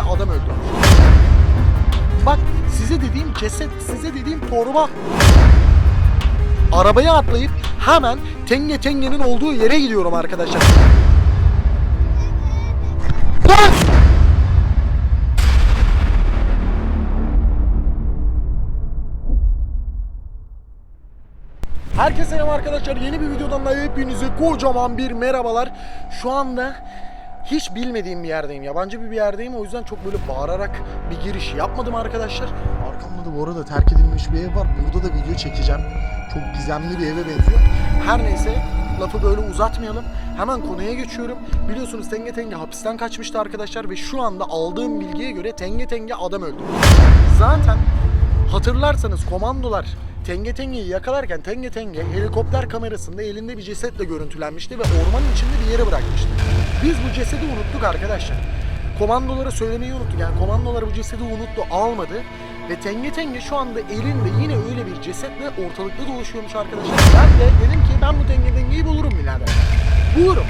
tenge adam öldürmüş. Bak size dediğim ceset, size dediğim torba. Arabaya atlayıp hemen tenge tengenin olduğu yere gidiyorum arkadaşlar. Herkese selam arkadaşlar. Yeni bir videodan da hepinize kocaman bir merhabalar. Şu anda hiç bilmediğim bir yerdeyim. Yabancı bir bir yerdeyim. O yüzden çok böyle bağırarak bir giriş yapmadım arkadaşlar. Arkamda da bu arada terk edilmiş bir ev var. Burada da video çekeceğim. Çok gizemli bir eve benziyor. Her neyse lafı böyle uzatmayalım. Hemen konuya geçiyorum. Biliyorsunuz Tenge Tenge hapisten kaçmıştı arkadaşlar ve şu anda aldığım bilgiye göre Tenge Tenge adam öldü. Zaten hatırlarsanız komandolar Tenge Tenge'yi yakalarken Tenge Tenge helikopter kamerasında elinde bir cesetle görüntülenmişti ve ormanın içinde bir yere bırakmıştı. Biz bu cesedi unuttuk arkadaşlar. Komandolara söylemeyi unuttuk. Yani komandolar bu cesedi unuttu, almadı. Ve Tenge Tenge şu anda elinde yine öyle bir cesetle ortalıkta dolaşıyormuş arkadaşlar. Ben de dedim ki ben bu Tenge Tenge'yi bulurum birader. Bulurum.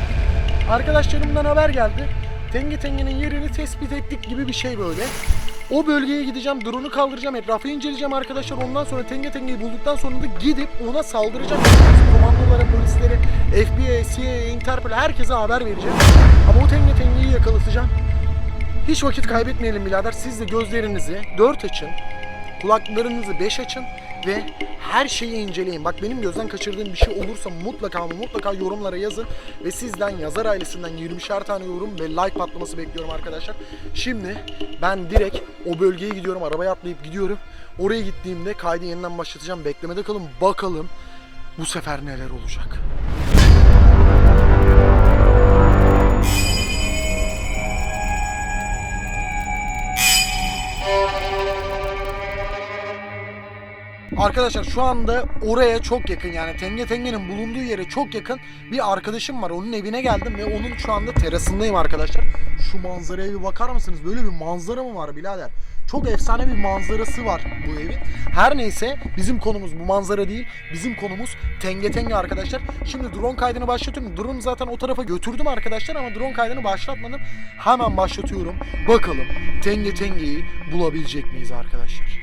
Arkadaşlarımdan haber geldi. Tenge Tenge'nin yerini tespit ettik gibi bir şey böyle. O bölgeye gideceğim, drone'u kaldıracağım, etrafı inceleyeceğim arkadaşlar. Ondan sonra Tenge Tenge'yi bulduktan sonra da gidip ona saldıracağım. Komandolara, polislere, FBI, CIA, Interpol herkese haber vereceğim. Ama o Tenge Tenge'yi yakalatacağım. Hiç vakit kaybetmeyelim birader. Siz de gözlerinizi dört açın. Kulaklarınızı beş açın ve her şeyi inceleyin. Bak benim gözden kaçırdığım bir şey olursa mutlaka ama mutlaka yorumlara yazın. Ve sizden yazar ailesinden 20'şer tane yorum ve like patlaması bekliyorum arkadaşlar. Şimdi ben direkt o bölgeye gidiyorum. Arabaya atlayıp gidiyorum. Oraya gittiğimde kaydı yeniden başlatacağım. Beklemede kalın. Bakalım bu sefer neler olacak. Arkadaşlar şu anda oraya çok yakın yani Tenge Tenge'nin bulunduğu yere çok yakın bir arkadaşım var. Onun evine geldim ve onun şu anda terasındayım arkadaşlar. Şu manzaraya bir bakar mısınız? Böyle bir manzara mı var birader? Çok efsane bir manzarası var bu evin. Her neyse bizim konumuz bu manzara değil. Bizim konumuz Tenge Tenge arkadaşlar. Şimdi drone kaydını başlatıyorum. Drone zaten o tarafa götürdüm arkadaşlar ama drone kaydını başlatmadım. Hemen başlatıyorum. Bakalım Tenge Tenge'yi bulabilecek miyiz arkadaşlar?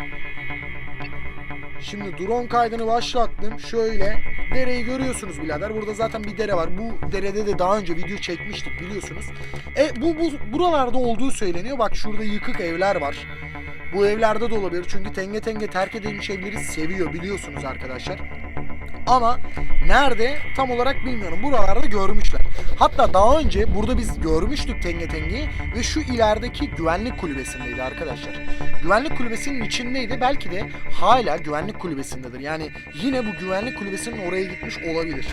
Şimdi drone kaydını başlattım. Şöyle dereyi görüyorsunuz birader. Burada zaten bir dere var. Bu derede de daha önce video çekmiştik biliyorsunuz. E bu, bu buralarda olduğu söyleniyor. Bak şurada yıkık evler var. Bu evlerde de olabilir. Çünkü tenge tenge terk edilmiş evleri seviyor biliyorsunuz arkadaşlar. Ama nerede tam olarak bilmiyorum. Buralarda görmüşler. Hatta daha önce burada biz görmüştük Tenge Tenge'yi ve şu ilerideki güvenlik kulübesindeydi arkadaşlar. Güvenlik kulübesinin içindeydi. Belki de hala güvenlik kulübesindedir. Yani yine bu güvenlik kulübesinin oraya gitmiş olabilir.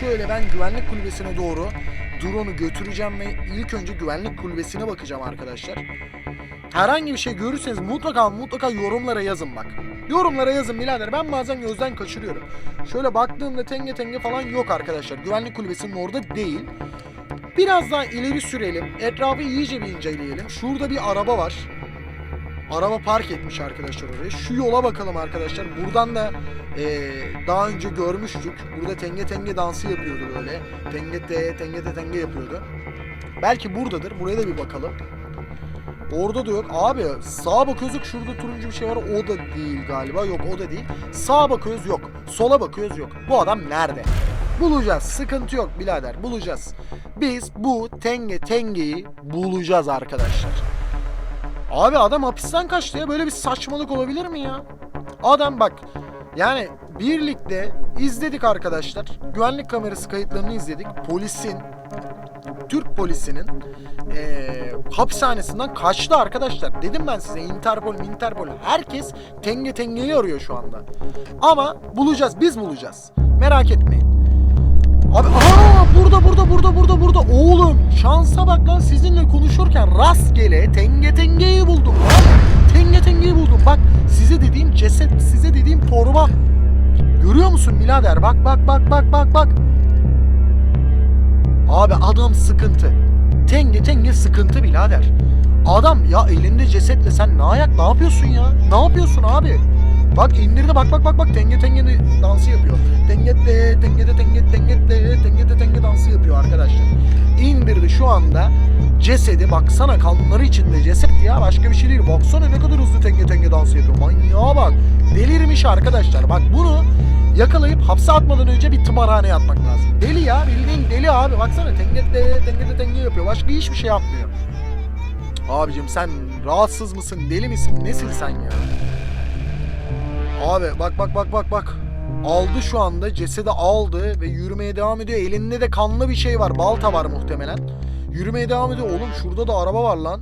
Şöyle ben güvenlik kulübesine doğru drone'u götüreceğim ve ilk önce güvenlik kulübesine bakacağım arkadaşlar. Herhangi bir şey görürseniz mutlaka mutlaka yorumlara yazın bak. Yorumlara yazın birader. Ben bazen gözden kaçırıyorum. Şöyle baktığımda tenge tenge falan yok arkadaşlar. Güvenlik kulübesinin orada değil. Biraz daha ileri sürelim. Etrafı iyice bir inceleyelim. Şurada bir araba var. Araba park etmiş arkadaşlar oraya. Şu yola bakalım arkadaşlar. Buradan da eee, daha önce görmüştük. Burada tenge tenge dansı yapıyordu böyle. Tenge te tenge te tenge yapıyordu. Belki buradadır. Buraya da bir bakalım. Orada da. Abi sağa bakıyoruz şurada turuncu bir şey var. O da değil galiba. Yok o da değil. Sağa bakıyoruz yok. Sola bakıyoruz yok. Bu adam nerede? Bulacağız. Sıkıntı yok birader. Bulacağız. Biz bu tenge tengeyi bulacağız arkadaşlar. Abi adam hapisten kaçtı ya. Böyle bir saçmalık olabilir mi ya? Adam bak. Yani birlikte izledik arkadaşlar. Güvenlik kamerası kayıtlarını izledik. Polisin Türk polisinin eee, hapishanesinden kaçtı arkadaşlar. Dedim ben size Interpol, Interpol herkes tenge tengeyi arıyor şu anda. Ama bulacağız, biz bulacağız. Merak etmeyin. Abi aa burada burada burada burada burada oğlum şansa bak lan sizinle konuşurken rastgele tenge tengeyi buldum lan. Tenge tengeyi buldum. Bak size dediğim ceset, size dediğim torba. Görüyor musun birader? Bak bak bak bak bak bak. Abi adam sıkıntı. Tenge tenge sıkıntı birader. Adam ya elinde cesetle sen ne ayak ne yapıyorsun ya? Ne yapıyorsun abi? Bak indirdi bak bak bak bak tenge tenge dansı yapıyor. Tengette tengede tenge tengette tengede tenge dansı yapıyor arkadaşlar. İndirdi şu anda cesedi baksana kanları içinde ceset ya başka bir şey değil. Baksana ne kadar hızlı tenge tenge dansı yapıyor. Manyağa bak. Delirmiş arkadaşlar. Bak bunu yakalayıp hapse atmadan önce bir tımarhaneye atmak lazım. Deli ya bildiğin deli abi. Baksana tengette tengede tenge yapıyor. Başka hiçbir şey yapmıyor. Abicim sen rahatsız mısın? Deli misin? Nesin sen ya? Abi bak bak bak bak bak. Aldı şu anda cesedi aldı ve yürümeye devam ediyor. Elinde de kanlı bir şey var. Balta var muhtemelen. Yürümeye devam ediyor. Oğlum şurada da araba var lan.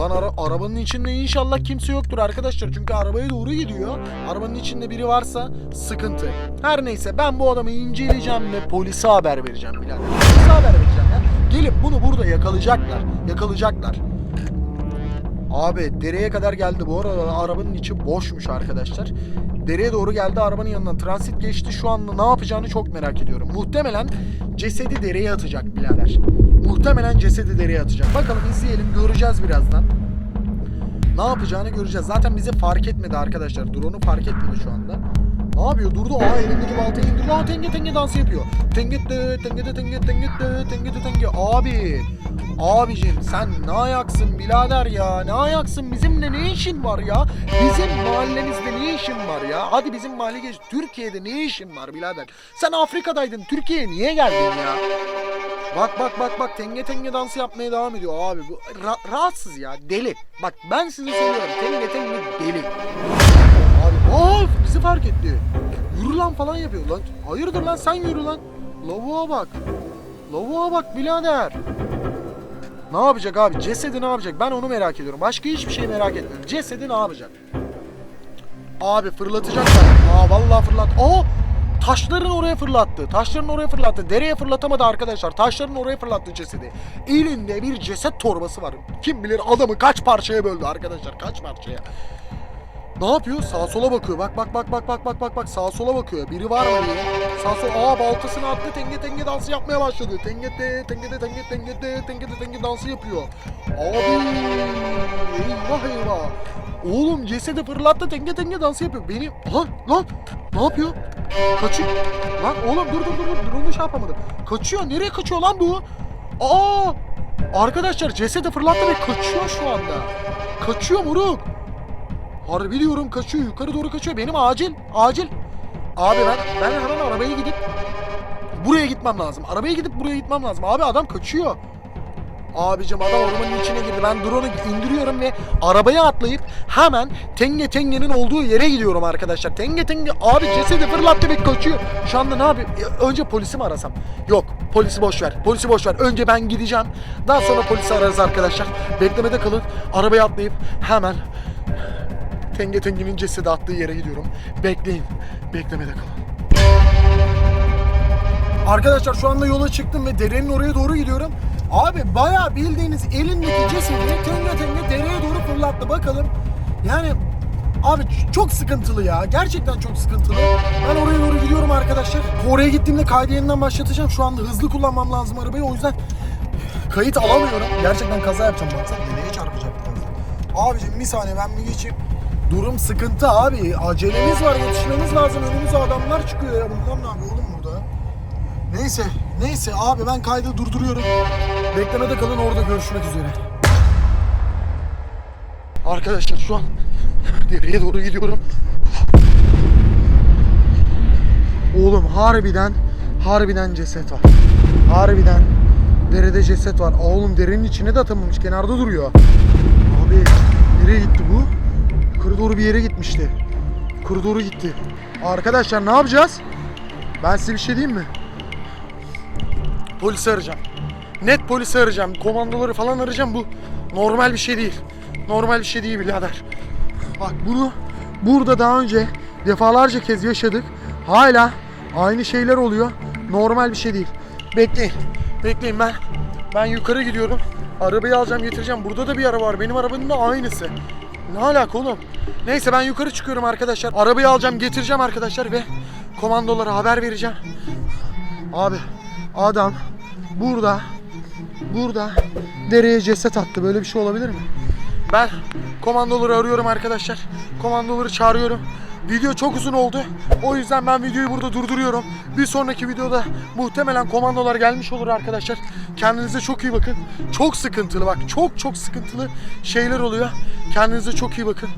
Lan ara- arabanın içinde inşallah kimse yoktur arkadaşlar. Çünkü arabaya doğru gidiyor. Arabanın içinde biri varsa sıkıntı. Her neyse ben bu adamı inceleyeceğim ve polise haber vereceğim birader. Polise haber vereceğim ya. Gelip bunu burada yakalayacaklar. Yakalayacaklar. Abi dereye kadar geldi bu arada arabanın içi boşmuş arkadaşlar. Dereye doğru geldi arabanın yanından transit geçti şu anda ne yapacağını çok merak ediyorum. Muhtemelen cesedi dereye atacak birader. Muhtemelen cesedi dereye atacak. Bakalım izleyelim göreceğiz birazdan. Ne yapacağını göreceğiz. Zaten bizi fark etmedi arkadaşlar. Drone'u fark etmedi şu anda. Ne yapıyor? Durdu. Aa elindeki baltayı indirdi. Aa tenge tenge dans yapıyor. Tengette, tengede tenge tengette, tengede tenge. Abi. Abicim sen ne ayaksın birader ya? Ne ayaksın? Bizimle ne işin var ya? Bizim mahallemizde ne işin var ya? Hadi bizim mahalle geç. Türkiye'de ne işin var birader? Sen Afrika'daydın. Türkiye'ye niye geldin ya? Bak bak bak bak tenge tenge dansı yapmaya devam ediyor abi bu ra- rahatsız ya deli. Bak ben size söylüyorum tenge tenge deli. Abi of bizi fark etti. Yürü lan falan yapıyor lan. Hayırdır lan sen yürü lan. Lavuğa bak. Lavuğa bak birader. Ne yapacak abi? Cesedi ne yapacak? Ben onu merak ediyorum. Başka hiçbir şey merak etmiyorum. Cesedi ne yapacak? Abi fırlatacaklar. Aa vallahi fırlat. Aa taşların oraya fırlattı. Taşların oraya fırlattı. Dereye fırlatamadı arkadaşlar. Taşların oraya fırlattı cesedi. Elinde bir ceset torbası var. Kim bilir adamı kaç parçaya böldü arkadaşlar. Kaç parçaya. Ne yapıyor? Sağa sola bakıyor. Bak bak bak bak bak bak bak bak sağa sola bakıyor. Biri var mı diye. Sağa sola. Aa baltasını attı. Tenge tenge dansı yapmaya başladı. Tengete tengete tenge tengete tengete tenge dansı yapıyor. Abi eyvah eyvah. Oğlum cesedi fırlattı tenge tenge dansı yapıyor. Beni lan lan ne yapıyor? Kaçıyor. Lan oğlum dur dur dur dur. Drone'u şey yapamadım. Kaçıyor. Nereye kaçıyor lan bu? Aa! Arkadaşlar cesedi fırlattı ve kaçıyor şu anda. Kaçıyor moruk. Harbi diyorum kaçıyor. Yukarı doğru kaçıyor. Benim acil. Acil. Abi ben, ben hemen arabaya gidip buraya gitmem lazım. Arabaya gidip buraya gitmem lazım. Abi adam kaçıyor. Abicim adam ormanın içine girdi. Ben drone'u indiriyorum ve arabaya atlayıp hemen Tenge Tenge'nin olduğu yere gidiyorum arkadaşlar. Tenge Tenge abi cesedi fırlattı ve kaçıyor. Şu anda ne yapayım? E, Önce polisi mi arasam? Yok polisi boş ver. Polisi boş ver. Önce ben gideceğim. Daha sonra polisi ararız arkadaşlar. Beklemede kalın. Arabaya atlayıp hemen Tenge Tenge'nin cesedi attığı yere gidiyorum. Bekleyin. Beklemede kalın. Arkadaşlar şu anda yola çıktım ve derenin oraya doğru gidiyorum. Abi bayağı bildiğiniz elindeki cesedi tenge tenge dereye doğru fırlattı. Bakalım yani abi çok sıkıntılı ya. Gerçekten çok sıkıntılı. Ben oraya doğru gidiyorum arkadaşlar. Oraya gittiğimde kaydı yeniden başlatacağım. Şu anda hızlı kullanmam lazım arabayı. O yüzden kayıt alamıyorum. Gerçekten kaza yapacağım. Baksana nereye çarpacak. Abicim bir saniye ben bir geçeyim. Durum sıkıntı abi. Acelemiz var yetişmemiz lazım. Önümüze adamlar çıkıyor ya. Bunlar ne yapıyor oğlum burada? Neyse, neyse abi ben kaydı durduruyorum. Beklemede kalın orada görüşmek üzere. Arkadaşlar şu an dereye doğru gidiyorum. Oğlum harbiden, harbiden ceset var. Harbiden derede ceset var. Aa, Oğlum derenin içine de atılmamış, kenarda duruyor. Abi nereye gitti bu? Yukarı doğru bir yere gitmişti. Yukarı doğru gitti. Arkadaşlar ne yapacağız? Ben size bir şey diyeyim mi? Polisi arayacağım. Net polisi arayacağım. Komandoları falan arayacağım. Bu normal bir şey değil. Normal bir şey değil birader. Bak bunu burada daha önce defalarca kez yaşadık. Hala aynı şeyler oluyor. Normal bir şey değil. Bekleyin. Bekleyin ben. Ben yukarı gidiyorum. Arabayı alacağım getireceğim. Burada da bir araba var. Benim arabanın da aynısı. Ne alaka oğlum? Neyse ben yukarı çıkıyorum arkadaşlar. Arabayı alacağım getireceğim arkadaşlar ve komandolara haber vereceğim. Abi adam burada burada dereye ceset attı. Böyle bir şey olabilir mi? Ben komandoları arıyorum arkadaşlar. Komandoları çağırıyorum. Video çok uzun oldu. O yüzden ben videoyu burada durduruyorum. Bir sonraki videoda muhtemelen komandolar gelmiş olur arkadaşlar. Kendinize çok iyi bakın. Çok sıkıntılı bak. Çok çok sıkıntılı şeyler oluyor. Kendinize çok iyi bakın.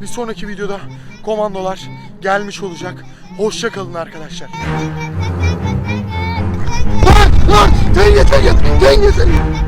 Bir sonraki videoda komandolar gelmiş olacak. Hoşça kalın arkadaşlar. Lan lan! Denge denge! Denge denge!